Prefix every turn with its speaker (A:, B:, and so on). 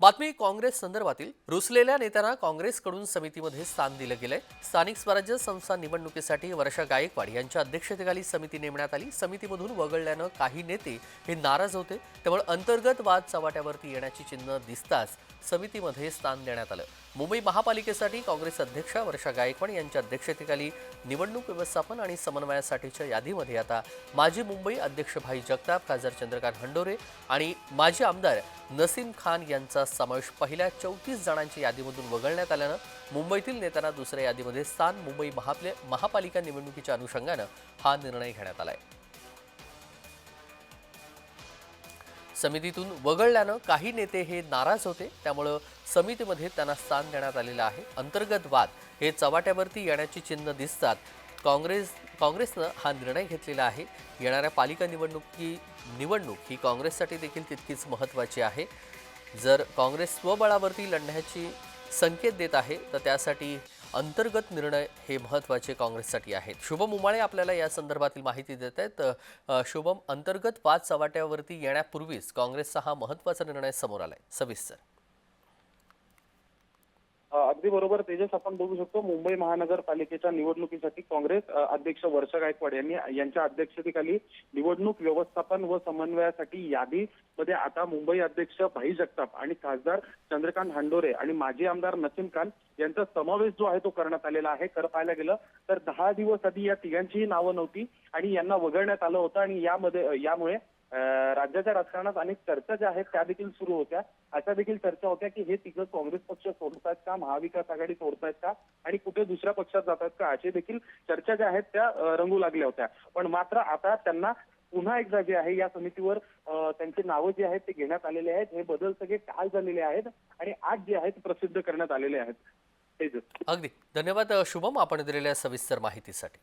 A: बातमी काँग्रेस संदर्भातील रुसलेल्या नेत्यांना काँग्रेसकडून समितीमध्ये स्थान दिलं गेलंय. स्थानिक स्वराज्य संस्था निवडणुकीसाठी वर्षा गायकवाड यांच्या अध्यक्षतेखाली समिती नेमण्यात आली. समितीमधून वगळल्यानं काही नेते हे नाराज होते. त्यामुळे अंतर्गत वाद चव्हाट्यावरती येण्याची चिन्ह दिसताच समितीमध्ये स्थान देण्यात आलं. मुंबई महापालिकेसाठी काँग्रेस अध्यक्षा वर्षा गायकवाड यांच्या अध्यक्षतेखाली निवडणूक व्यवस्थापन आणि समन्वयासाठीच्या यादीमध्ये आता माजी मुंबई अध्यक्ष भाई जगताप खासदार चंद्रकांत हंडोरे आणि माजी आमदार नसीम खान यांचा समावेश पहिल्या चौतीस जणांच्या यादीमधून वगळण्यात आल्यानं मुंबईतील नेत्यांना दुसऱ्या यादीमध्ये स्थान मुंबई महापले महापालिका निवडणुकीच्या अनुषंगानं हा निर्णय घेण्यात आलाय. समितीतून वगळल्यानं काही नेते हे नाराज होते. त्यामुळं समितीमध्ये त्यांना स्थान देण्यात आलेलं आहे. अंतर्गत वाद हे चव्हाट्यावरती येण्याची चिन्ह दिसतात. काँग्रेस काँग्रेसनं हा निर्णय घेतलेला आहे. येणाऱ्या पालिका निवडणुकी निवडणूक ही काँग्रेससाठी देखील तितकीच महत्त्वाची आहे. जर काँग्रेस स्वबळावरती लढण्याची संकेत देत आहे तर त्यासाठी अंतर्गत निर्णय हे महत्त्वाचे काँग्रेससाठी आहेत. शुभम उमाळे आपल्याला या संदर्भातील माहिती देत आहेत. शुभम अंतर्गत पाच चव्हाट्यावरती येण्यापूर्वीच काँग्रेसचा हा महत्त्वाचा निर्णय समोर आला आहे
B: सविस्तर. अगदी बरोबर तेजस आपण बघू शकतो मुंबई महानगरपालिकेच्या निवडणुकीसाठी काँग्रेस अध्यक्ष वर्षा गायकवाड यांनी यांच्या अध्यक्षतेखाली निवडणूक व्यवस्थापन व समन्वयासाठी यादीमध्ये आता मुंबई अध्यक्ष भाई जगताप आणि खासदार चंद्रकांत हांडोरे आणि माजी आमदार नसीम खान यांचा समावेश जो आहे तो करण्यात आलेला आहे. खरं पाहायला गेलं तर दहा दिवस आधी या तिघांचीही नावं नव्हती आणि यांना वगळण्यात आलं होतं आणि यामध्ये यामुळे राज्याच्या राजकारणात अनेक चर्चा ज्या आहेत त्या देखील सुरू होत्या. अशा देखील चर्चा होत्या की हे तिघं काँग्रेस पक्ष सोडतायत का? महाविकास आघाडी सोडतायत का? आणि कुठे दुसऱ्या पक्षात जातात का? असे देखील चर्चा ज्या आहेत त्या रंगू लागल्या होत्या. पण मात्र आता त्यांना पुन्हा एकदा जे आहे या समितीवर त्यांची नावं जी आहेत ते घेण्यात आलेले आहेत. हे बदल सगळे काल झालेले आहेत आणि आज जे आहेत प्रसिद्ध करण्यात आलेले आहेत.
A: अगदी. धन्यवाद शुभम आपण दिलेल्या सविस्तर माहितीसाठी.